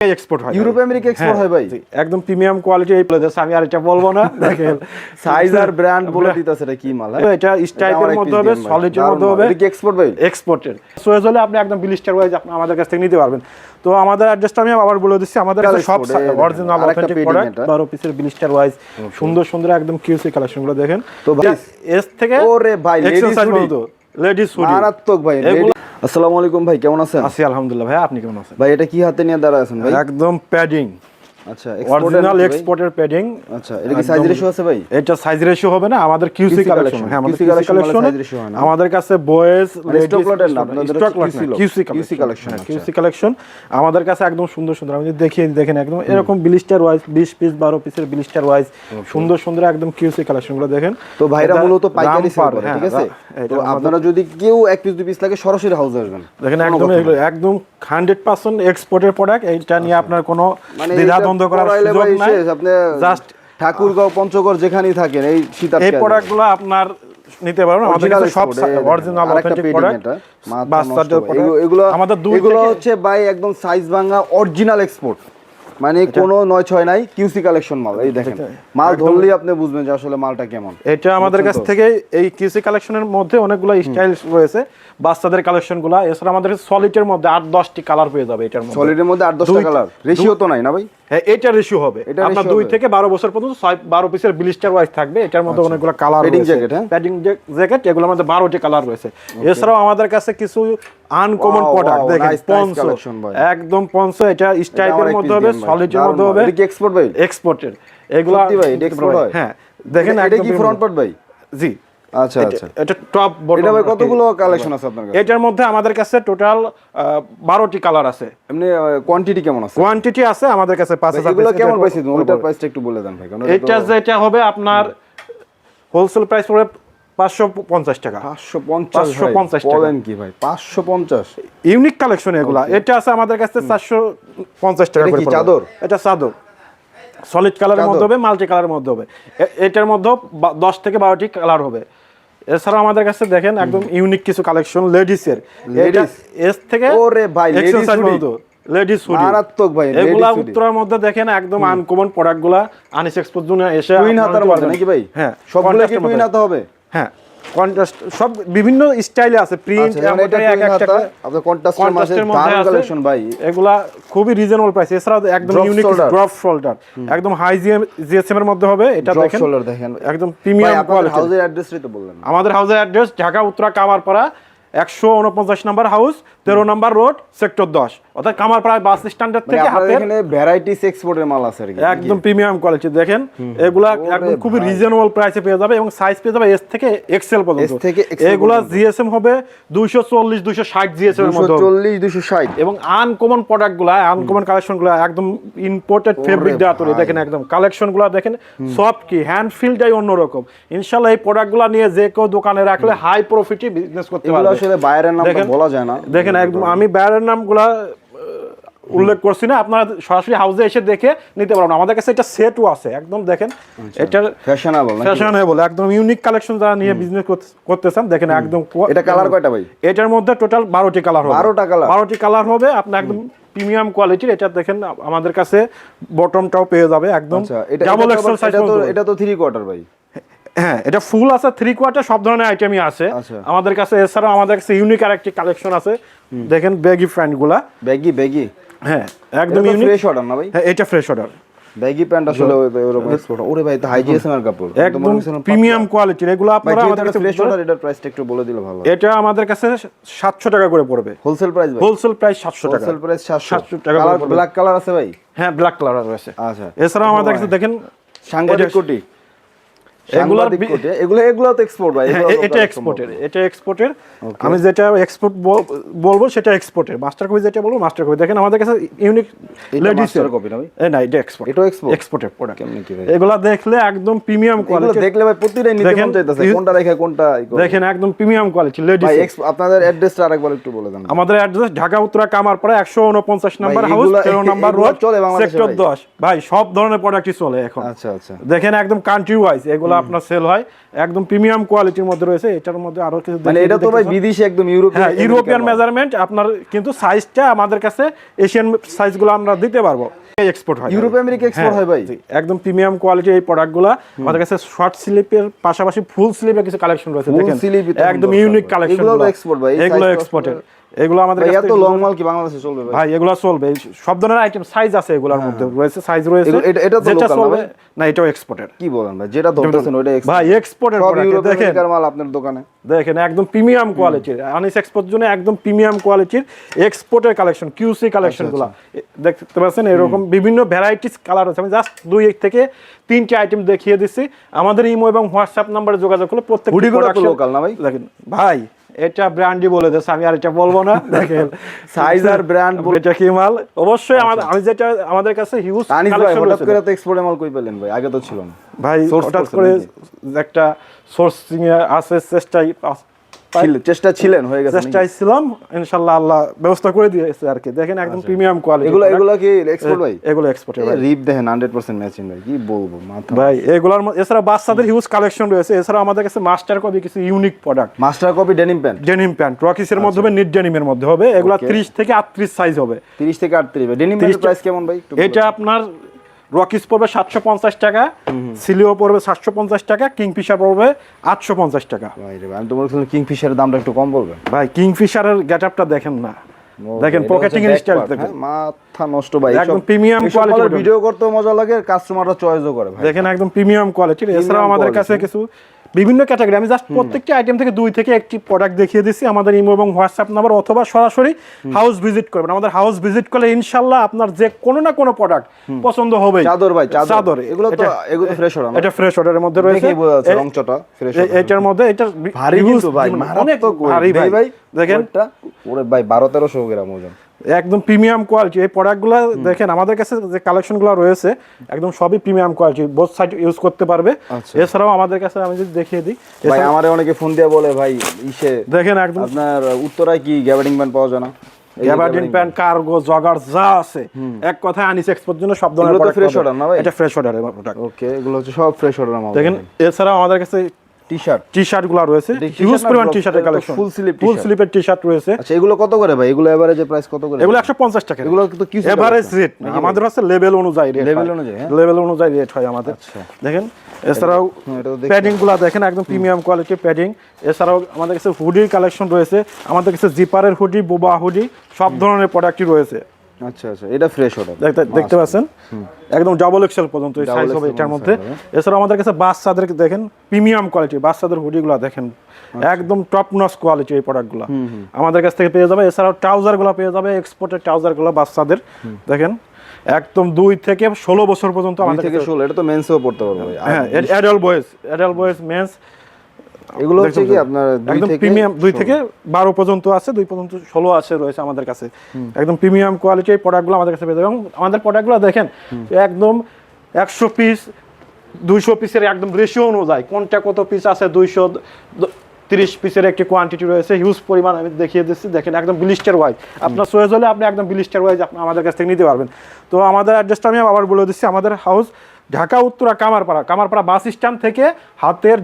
Export হয়। Europe America export হ্যাঁ, ভাই? একদম প্রিমিয়াম কোয়ালিটি এই দিচ্ছে, আমি আর এটা বলব না। দেখেন সাইজ আর ব্র্যান্ড বলে দিতেছে এটা কি মাল হ্যাঁ? এটা স্টাইপের মধ্যে হবে সলিডের মধ্যে হবে। এক্সপোর্ট ভাই? এক্সপোর্টের সোয়েজ হলে আপনি একদম বিলিস্টার ওয়াইজ আমাদের কাছ থেকে নিতে পারবেন। তো আমাদের অ্যাড্রেসটা আমি আবার বলে দিচ্ছি। আমাদের কাছে সব অরিজিনাল অথেন্টিক প্রোডাক্ট এটা। বারো পিসের বিলিস্টার ওয়াইজ সুন্দর সুন্দর একদম কিউসি কালেকশনগুলো দেখেন। তো ভাই, এস থেকে ওরে ভাই, ladies hoodie। লেডিস হুডি মারাত্মক ভাই আসসালামু আলাইকুম ভাই কেমন আছেন? আছি আলহামদুলিল্লাহ। ভাই আপনি কেমন আছেন? ভাই এটা কি হাতে নিয়ে দাঁড়া আছেন ভাই? একদম প্যাডিং আচ্ছা অরিজিনাল এক্সপোর্টের প্যাডিং আচ্ছা এটা কি সাইজ রেশিও আছে ভাই? এটা সাইজ রেশিও হবে না আমাদের কিউসি কালেকশন হ্যাঁ আমাদের কিউসি কালেকশন size ratio না? আমাদের কাছে বয়েজ stock না, আপনাদের stock lot QC collection. QC collection আমাদের কাছে একদম সুন্দর সুন্দর আমি দেখিয়ে দেখেন একদম এরকম বিলিস্টার ওয়াইজ 20 পিস 12 পিসের বিলিস্টার ওয়াইজ সুন্দর সুন্দর একদম কিউসি কালেকশনগুলো দেখেন। তো ভাইরা মূলত পাইকারি সেল করে হ্যাঁ, ঠিক আছে? তো আপনারা যদি কেউ এক পিস দুই পিস লাগে সরাসরি হাউসে আসবেন। দেখেন একদম একদম হান্ড্রেড পার্সেন্ট এক্সপোর্টের প্রোডাক্ট এটা নিয়ে আপনার কোনো মানে দ্বিধা এইটা দ্বন্দ্ব করার সুযোগ নাই। আপনি জাস্ট ঠাকুরগাঁও পঞ্চগড় যেখানেই থাকেন এই সীতা এই প্রোডাক্টগুলো আপনার নিতে পারবেন। আমাদের কাছে সব অরিজিনাল অথেন্টিক প্রোডাক্ট বাচ্চাদের। এগুলো আমাদের দুই এগুলো হচ্ছে বাই একদম সাইজ ভাঙা অরিজিনাল এক্সপোর্ট মানে কোনো নয় ছয় নাই কিউসি কালেকশন মাল এই দেখেন। মাল ধরলেই আপনি বুঝবেন যে আসলে মালটা কেমন। এটা আমাদের কাছ থেকে এই কিউসি কালেকশনের মধ্যে অনেকগুলো স্টাইল রয়েছে। বাচ্চাদের কালেকশনগুলো এছাড়া আমাদের সলিডের মধ্যে আট দশটি কালার পেয়ে যাবে এটার মধ্যে। সলিডের মধ্যে আট দশটা কালার রেশিও তো নাই না ভাই? হ্যাঁ এটা রেশিও হবে। এটা আপনার দুই থেকে বারো বছর পর্যন্ত ছয় বারো পিসের ব্লিস্টার ওয়াইজ থাকবে। এটার মধ্যে অনেকগুলো কালার হ্যাঁ? প্যাডিং জ্যাকেট এগুলোর মধ্যে বারোটি কালার রয়েছে। এছাড়াও আমাদের কাছে কিছু আনকমন প্রোডাক্ট দেখেন পনসো একদম পনসো এটা স্টাইপের মধ্যে হবে সলিডের মধ্যে হবে। এটা কি export ভাই? এক্সপোর্টের এগুলো সত্যি ভাই, এটা export হয়? হ্যাঁ দেখেন এটা কি ফ্রন্ট পার্ট ভাই? জি। আচ্ছা আচ্ছা। এটা টপ বটম এটা ভাই কতগুলো কালেকশন আছে আপনার কাছে? এটার মধ্যে আমাদের কাছে টোটাল বারোটি কালার আছে। এমনি কোয়ান্টিটি কেমন আছে? কোয়ান্টিটি আছে আমাদের কাছে পাঁচ হাজার এগুলো কেমন ওইটার বড়। প্রাইসটা একটু বলে দেন ভাই এটা যেটা হবে আপনার হোলসেল প্রাইস পড়বে পাঁচশো পঞ্চাশ টাকা। পাঁচশো পঞ্চাশ 550 বলেন কি ভাই পাঁচশো পঞ্চাশ। ইউনিক কালেকশন এগুলা। এটা আছে আমাদের কাছে চারশো পঞ্চাশ টাকা করে চাদর? এটা চাদর। সলিড কালারের মধ্যে হবে মাল্টি কালারের মধ্যে হবে। এটার মধ্যে দশ থেকে বারোটি কালার হবে। এছাড়াও আমাদের কাছে দেখেন একদম ইউনিক কিছু কালেকশন লেডিসের Ladies? এস থেকে ওরে ভাই, লেডিস হুডি মারাত্মক ভাই, এগুলা উত্তরার মধ্যে দেখেন একদম আনকমন প্রোডাক্টগুলা। আনিস এক্সপোর্ট জন্য এসে আপনারা হাতার মধ্যে নাকি ভাই? হ্যাঁ সবগুলো কি মধ্যে। হাতা হবে? হ্যাঁ কন্ট্রাস্ট সব বিভিন্ন স্টাইলে আছে প্রিন্ট আচ্ছা, twin হাতা, আপনার contrast এর মাঝে দারুণ কালেকশন ভাই। এগুলা খুবই রিজনেবল প্রাইস এছাড়া একদম ইউনিক ড্রপ ফোল্ডার একদম হাই জিএসএম এর মধ্যে হবে এটা দেখেন। দেখেন। একদম প্রিমিয়াম আপনাদের কোয়ালিটি হাউজের অ্যাড্রেসটাই তো বললেন। আমাদের হাউজের অ্যাড্রেস ঢাকা উত্তরা কামারপাড়া একশো উনপঞ্চাশ নাম্বার হাউস তেরো নাম্বার রোড সেক্টর দশ। অর্থাৎ কামারপাড়া বাস স্ট্যান্ডার্ড মানে থেকে এখানে ভ্যারাইটিস এক্সপোর্টের মাল আছে একদম প্রিমিয়াম কোয়ালিটি দেখেন। এগুলা একদম খুবই রিজনেবল প্রাইসে পেয়ে যাবে এবং সাইজ পেয়ে যাবে এস থেকে এক্সেল পর্যন্ত। এগুলা জিএসএম হবে দুইশো চল্লিশ দুইশো ষাট জিএসএম এর মধ্যে। হবে। 240 260 এবং আনকমন প্রোডাক্টগুলা আনকমন কালেকশনগুলো একদম ইম্পোর্টেড ফেব্রিক দেওয়া তৈরি দেখেন একদম। কালেকশনগুলো দেখেন সফট কি? হ্যান্ড অন্যরকম। ইনশাল্লাহ এই প্রোডাক্টগুলো নিয়ে যে কেউ দোকানে রাখলে হাই প্রফিটই বিজনেস করতে পারবে। আসলে বাইরের নাম বলা যায় না। দেখেন একদম আমি ব্যারের নামগুলা উল্লেখ করছি না। আপনারা সরাসরি হাউসে এসে দেখে নিতে পারবেন। আমাদের কাছে এটা সেটও আছে। একদম দেখেন এটার ফ্যাশনেবল ফ্যাশনেবল একদম ইউনিক কালেকশন যারা নিয়ে বিজনেস করতেছেন দেখেন একদম এটা কালার কয়টা ভাই? এটার মধ্যে টোটাল বারোটি কালার হবে। 12টা colour? বারোটি কালার হবে। আপনার একদম প্রিমিয়াম কোয়ালিটির এটা দেখেন আমাদের কাছে বটমটাও পেয়ে যাবে। একদম এটা ডাবল এক্সেল সাইজ এটা তো এটা তো 3 কোয়ার্টার ভাই। হ্যাঁ এটা ফুল আছে থ্রি কোয়ার্টার সব ধরনের আইটেমই আছে। আচ্ছা। আমাদের কাছে এছাড়াও আমাদের কাছে ইউনিক আরেকটি কালেকশন আছে। দেখেন ব্যাগি ফ্যান্টগুলা। ব্যাগি ব্যাগি হ্যাঁ একদম ইউনিক ফ্রেশ অর্ডার না ভাই? হ্যাঁ এটা ফ্রেশ অর্ডার ব্যাগি প্যান্ট আসলে এক্সপোর্ট ওরে ভাই তো হাই জিএসএম এর কাপড়। একদম প্রিমিয়াম কোয়ালিটির এগুলো আপনারা আমাদের কাছে ফ্রেশ অর্ডার এটার প্রাইসটা একটু বলে দিলে ভালো এটা আমাদের কাছে সাতশো টাকা করে পড়বে। হোলসেল প্রাইস ভাই। হোলসেল প্রাইস সাতশো টাকা। হোলসেল প্রাইস 700 700 টাকা ব্ল্যাক কালার আছে ভাই? হ্যাঁ ব্ল্যাক কালার রয়েছে। আচ্ছা। এছাড়াও আমাদের কাছে দেখেন এটা- কোটি এগুলোর সাংবাদিক বি- কোটি এগুলো এগুলো তো এক্সপোর্ট ভাই হ্যাঁ, এগুলো এ- এটা এক্সপোর্টের এটা এক্সপোর্টের আমি যেটা এক্সপোর্ট বলব সেটা এক্সপোর্টের মাস্টার কপি যেটা বলব মাস্টার কপি দেখেন আমাদের কাছে ইউনিক লেডিস master না না এটা এক্সপোর্ট এটাও export? এক্সপোর্টের প্রোডাক্ট কেমনে কি ভাই? এগুলা দেখলে একদম প্রিমিয়াম কোয়ালিটি দেখলে ভাই প্রতিটাই নিতে মন চাইতেছে কোনটা রেখে কোনটা দেখেন একদম প্রিমিয়াম কোয়ালিটি লেডিস ভাই আপনাদের অ্যাড্রেসটা আরেকবার একটু বলে দেন। আমাদের অ্যাড্রেস ঢাকা উত্তরা কামারপাড়া একশো উনপঞ্চাশ নাম্বার হাউস এগুলা- তেরো নাম্বার রোড সেক্টর ভাই? দশ। ভাই সব ধরনের প্রোডাক্টই চলে এখন। আচ্ছা আচ্ছা। দেখেন একদম কান্ট্রি ওয়াইজ এগুলা আপনার সেল হয়। একদম প্রিমিয়াম কোয়ালিটির মধ্যে রয়েছে। এটার মধ্যে আরও কিছু মানে এটা তো ভাই। বিদেশি একদম ইউরোপিয়ান হ্যাঁ ইউরোপিয়ান মেজারমেন্ট আপনার কিন্তু সাইজটা আমাদের কাছে এশিয়ান সাইজগুলো আমরা দিতে পারব। এক্সপোর্ট হয়। ইউরোপ আমেরিকা export হ্যাঁ, ভাই? একদম প্রিমিয়াম কোয়ালিটির এই প্রোডাক্টগুলো আমাদের কাছে শর্ট স্লিপের পাশাপাশি ফুল স্লিপের কিছু কালেকশন রয়েছে দেখেন। একদম ইউনিক কালেকশন এগুলো export ভাই, এগুলো এক্সপোর্টের এগুলো আমাদের এত লং মাল কি বাংলাদেশে চলবে ভাই? এগুলো চলবে। সব ধরনের আইটেম সাইজ আছে এগুলোর মধ্যে। রয়েছে সাইজ রয়েছে। এটা- এটা তো local না চলবে না এটাও এক্সপোর্টের কি বলেন ভাই? যেটা ধরতেছেন export। ভাই প্রোডাক্ট দেখেন। মাল আপনার দোকানে। দেখেন একদম প্রিমিয়াম কোয়ালিটির আনিস এক্সপোর্ট জন্য একদম প্রিমিয়াম কোয়ালিটির এক্সপোর্টের কালেকশন কিউসি কালেকশনগুলো। দেখতে পাচ্ছেন এরকম বিভিন্ন ভ্যারাইটিস কালার আছে। আমি জাস্ট দুই থেকে তিনটে আইটেম দেখিয়ে দিচ্ছি। আমাদের ইমো এবং হোয়াটসঅ্যাপ নাম্বারে যোগাযোগ করলে প্রত্যেক local না ভাই? দেখেন ভাই এটা ব্র্যান্ডই বলে দিচ্ছে আমি আর এটা বলব না। দেখেন সাইজ আর ব্র্যান্ড বলে- এটা কি মাল? অবশ্যই আমাদের আমি যেটা আমাদের কাছে হিউজ আনিস ভাই হঠাৎ করে তো এক্সপোর্টের মাল কই পেলেন ভাই? আগে তো ছিল না। ভাই হঠাৎ করে একটা সোর্সিং এ আছে চেষ্টাই চেষ্টা ছিলেন হয়ে গেছে? চেষ্টায় ছিলাম ইনশাল্লাহ আল্লাহ ব্যবস্থা করে দিয়েছে আর কি। দেখেন একদম প্রিমিয়াম কোয়ালিটি এগুলো এগুলো কি এক্সপোর্ট ভাই? এগুলো এক্সপোর্টের ভাই। রিপ দেখেন হান্ড্রেড পার্সেন্ট ম্যাচিং ভাই কি বলব মাথা ভাই এগুলোর এছাড়া বাচ্চাদের হিউজ কালেকশন রয়েছে। এছাড়া আমাদের কাছে মাস্টার কপি কিছু unique product master copy denim pant denim pant রকিসের মধ্যে হবে নিট ডেনিমের মধ্যে হবে। এগুলো Okay. 30 থেকে 38 সাইজ হবে। তিরিশ থেকে আটত্রিশ ভাই ডেনিম 30 প্রাইস কেমন ভাই? এটা আপনার রকিস পড়বে সাতশো পঞ্চাশ টাকা সিলিও পড়বে সাতশো পঞ্চাশ টাকা কিংফিশার পড়বে আটশো পঞ্চাশ টাকা। আমি তো বলছিলাম কিংফিশারের দামটা একটু কম বলবে ভাই কিংফিশারের গেট আপটা দেখেন না। দেখেন পকেটিং এর স্টাইল দেখেন। হ্যাঁ, মাথা নষ্ট ভাই একদম প্রিমিয়াম quality ভিডিও করতে মজা লাগে কাস্টমাররা চয়েসও করে ভাই। দেখেন একদম প্রিমিয়াম কোয়ালিটি এছাড়াও আমাদের কাছে কিছু বিভিন্ন ক্যাটাগরি আমি জাস্ট প্রত্যেকটি আইটেম থেকে দুই থেকে একটি প্রোডাক্ট দেখিয়ে দিচ্ছি আমাদের ইমো এবং হোয়াটসঅ্যাপ নাম্বার অথবা সরাসরি হাউস ভিজিট করবেন। আমাদের হাউস ভিজিট করলে ইনশাল্লাহ আপনার যে কোনো না কোনো প্রোডাক্ট পছন্দ হবে চাদর ভাই চাদর। এগুলো তো এগুলো ফ্রেশ ওরা এটা ফ্রেশ অর্ডারের মধ্যে রয়েছে। রংচটা ফ্রেশ এটার মধ্যে এটা ভারী কিন্তু ভাই অনেক মারাত্মক ভারী। ভাই। দেখেন। ওরে ভাই বারো তেরোশো গ্রাম ওজন। একদম প্রিমিয়াম কোয়ালিটি এই প্রোডাক্টগুলো দেখেন আমাদের কাছে যে কালেকশনগুলো রয়েছে একদম সবই premium quality both side use করতে পারবে। আচ্ছা। এছাড়াও আমাদের কাছে আমি যদি দেখিয়ে দিই ভাই আমারে অনেকে ফোন দিয়ে বলে ভাই ইসে দেখেন একদম আপনার উত্তরায় কি গ্যাবার্ডিং প্যান্ট পাওয়া যায় না? গ্যাবার্ডিন প্যান্ট কার্গো জগার যা আছে এক কথায় আনিস এক্সপোর্ট জন্য সব ধরনের product fresh না ভাই? এটা ফ্রেশ অর্ডারের প্রোডাক্ট ওকে এগুলো হচ্ছে সব ফ্রেশ অর্ডার দেখেন এছাড়াও আমাদের কাছে টি শার্ট টি শার্টগুলো রয়েছে হিউজ পরিমাণ টি শার্টের কালেকশন full sleeve ফুল স্লিপের টি শার্ট রয়েছে। আচ্ছা এগুলো কত করে ভাই? এগুলো এভারেজে প্রাইস কত করে? এগুলো একশো পঞ্চাশ টাকা এগুলো তো কিছু এভারেজ রেট আমাদের হচ্ছে লেভেল অনুযায়ী রেট Level অনুযায়ী, হ্যাঁ? লেভেল অনুযায়ী রেট হয় আমাদের। আচ্ছা। দেখেন এছাড়াও হ্যাঁ, দেখেন একদম প্রিমিয়াম কোয়ালিটির প্যাডিং এছাড়াও আমাদের কাছে হুডির কালেকশন রয়েছে। আমাদের কাছে জিপারের হুডি বোবা হুডি সব ধরনের প্রোডাক্টই রয়েছে। আচ্ছা আচ্ছা এটা ফ্রেশ অর্ডার দেখতে পাচ্ছেন? একদম ডাবল এক্সেল পর্যন্ত Double সাইজ হবে এটার মধ্যে। এছাড়াও আমাদের কাছে বাচ্চাদের দেখেন প্রিমিয়াম কোয়ালিটি বাচ্চাদের হুডিগুলো দেখেন। আচ্ছা। একদম টপ নস কোয়ালিটি এই প্রোডাক্টগুলো আমাদের কাছ থেকে পেয়ে যাবে। এছাড়াও ট্রাউজারগুলো পেয়ে যাবে এক্সপোর্টের ট্রাউজারগুলো বাচ্চাদের দেখেন একদম দুই থেকে ষোলো বছর পর্যন্ত আমাদের থেকে ষোলো এটা তো মেন্সেও পড়তে পারবে হ্যাঁ adult boys adult boys men's এগুলো হচ্ছে কি আপনার একদম প্রিমিয়াম দুই থেকে বারো পর্যন্ত আছে দুই পর্যন্ত ষোলো আছে রয়েছে আমাদের কাছে। একদম প্রিমিয়াম কোয়ালিটির প্রোডাক্টগুলো আমাদের কাছে পেয়ে যাবে। এবং আমাদের প্রোডাক্টগুলো দেখেন একদম একশো পিস দুইশো পিসের একদম রেশিও অনুযায়ী কোনটা কত পিস আছে দুইশো তিরিশ পিসের একটি কোয়ান্টিটি রয়েছে হিউজ পরিমাণ আমি দেখিয়ে দিচ্ছি। দেখেন একদম ব্লিস্টার ওয়াইজ আপনার সোয়েজ হলে আপনি একদম ব্লিস্টার ওয়াইজ আপনি আমাদের কাছ থেকে নিতে পারবেন। তো আমাদের অ্যাড্রেসটা আমি আবার বলে দিচ্ছি আমাদের house Dhaka Uttara Kamarpara. Kamarpara bus stand থেকে হাতের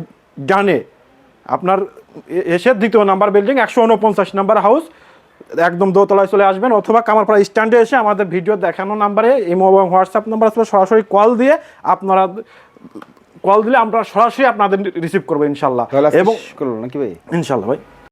ডানে। আপনার এসে দ্বিতীয় নাম্বার বিল্ডিং একশো উনপঞ্চাশ নাম্বার হাউস একদম দোতলায় চলে আসবেন অথবা কামারপাড়া স্ট্যান্ডে এসে আমাদের ভিডিও দেখানো নাম্বারে ইমো এবং হোয়াটসঅ্যাপ নাম্বার আসলে সরাসরি কল দিয়ে আপনারা কল দিলে আমরা সরাসরি আপনাদের রিসিভ করব ইনশাল্লাহ। এবং এবং নাকি ভাই? ইনশাল্লাহ ভাই।